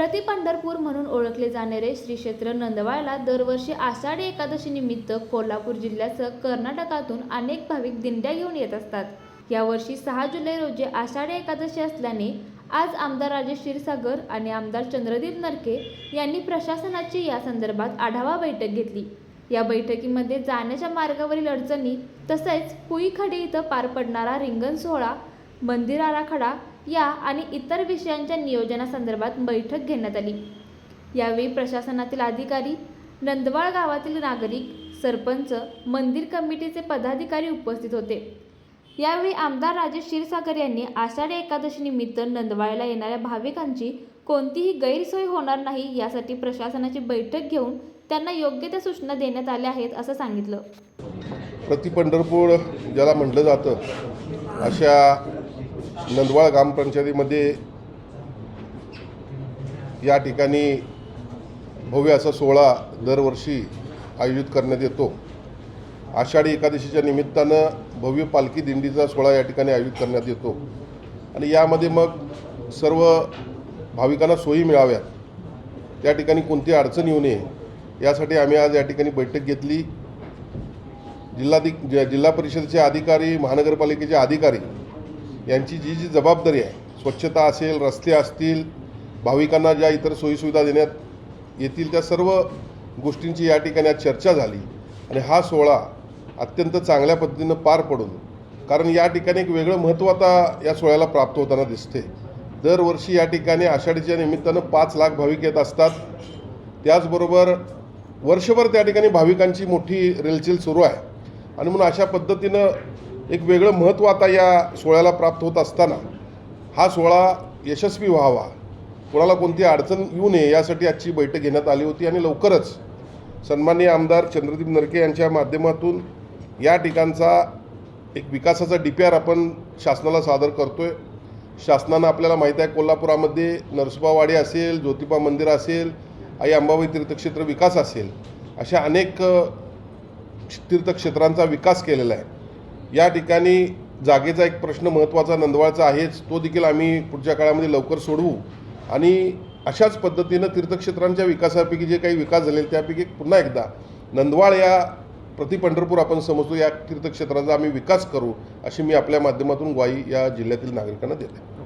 प्रति पंढरपूर म्हणून ओळखले जाणारे श्री क्षेत्र नंदवाळला दरवर्षी आषाढी एकादशी निमित्त कोल्हापूर जिल्ह्यासह कर्नाटकातून अनेक भाविक दिंड्या घेऊन येत असतात. यावर्षी सहा जुलै रोजी आषाढी एकादशी असल्याने आज आमदार राजेश क्षीरसागर आणि आमदार चंद्रदीप नरके यांनी प्रशासनाची या संदर्भात आढावा बैठक घेतली. या बैठकीमध्ये जाण्याच्या मार्गावरील अडचणी तसेच पुईखडी इथं पार पडणारा रिंगण सोहळा मंदिर आराखडा या आणि इतर विषयांच्या नियोजनासंदर्भात बैठक घेण्यात आली. यावेळी प्रशासनातील अधिकारी नंदवाळ गावातील नागरिक सरपंच मंदिर कमिटीचे पदाधिकारी उपस्थित होते. यावेळी आमदार राजेश क्षीरसागर यांनी आषाढी एकादशी निमित्त नंदवाळला येणाऱ्या भाविकांची कोणतीही गैरसोय होणार नाही यासाठी प्रशासनाची बैठक घेऊन त्यांना योग्य त्या सूचना देण्यात आल्या आहेत असं सांगितलं. प्रति पंढरपूर ज्याला म्हटलं जातं अशा नंदवाळ ग्रामपंचायतीमध्ये या ठिकाणी भव्य असा सोहळा दरवर्षी आयोजित करण्यात येतो. आषाढी एकादशीच्या निमित्तानं भव्य पालखी दिंडीचा सोहळा या ठिकाणी आयोजित करण्यात येतो. आणि यामध्ये मग सर्व भाविकांना सोयी मिळाव्यात. त्या ठिकाणी कोणती अडचण येऊ नये यासाठी आम्ही आज या ठिकाणी बैठक घेतली. जिल्हाधिक ज- जिल्हा परिषदेचे अधिकारी महानगरपालिकेचे अधिकारी यांची जी जी जबाबदारी आहे स्वच्छता असेल रस्ते असतील भाविकांना ज्या इतर सोयीसुविधा देण्यात येतील त्या सर्व गोष्टींची या ठिकाणी आज चर्चा झाली. आणि हा सोहळा अत्यंत चांगल्या पद्धतीनं पार पडून कारण या ठिकाणी एक वेगळं महत्त्व आता या सोहळ्याला प्राप्त होताना दिसते दरवर्षी या ठिकाणी आषाढीच्या निमित्तानं पाच लाख भाविक येत असतात. त्याचबरोबर वर्षभर त्या ठिकाणी भाविकांची मोठी रेलचेल सुरू आहे. आणि म्हणून अशा पद्धतीनं एक वेगळं महत्त्व आता या सोहळ्याला प्राप्त होत असताना हा सोहळा यशस्वी व्हावा. कोणाला कोणती अडचण येऊ नये यासाठी आजची बैठक घेण्यात आली होती आणि लवकरच सन्माननीय आमदार चंद्रदीप नरके यांच्या माध्यमातून या ठिकाणचा एक विकासाचा डी पी आर आपण शासनाला सादर करतो आहे शासनानं आपल्याला माहीत आहे कोल्हापुरामध्ये नरसोबावाडी असेल ज्योतिबा मंदिर असेल आई अंबाबाई तीर्थक्षेत्र विकास असेल अशा अनेक तीर्थक्षेत्रांचा विकास केलेला आहे. या ठिकाणी जागेचा एक प्रश्न महत्त्वाचा नंदवाळचा आहेच. तो देखील आम्ही पुढच्या काळामध्ये लवकर सोडवू. आणि अशाच पद्धतीनं तीर्थक्षेत्रांच्या विकासापैकी जे काही विकास झाले त्यापैकी पुन्हा एकदा नंदवाळ या प्रति पंढरपूर आपण समजतो या तीर्थक्षेत्राचा आम्ही विकास करू अशी मी आपल्या माध्यमातून ग्वाही या जिल्ह्यातील नागरिकांना देते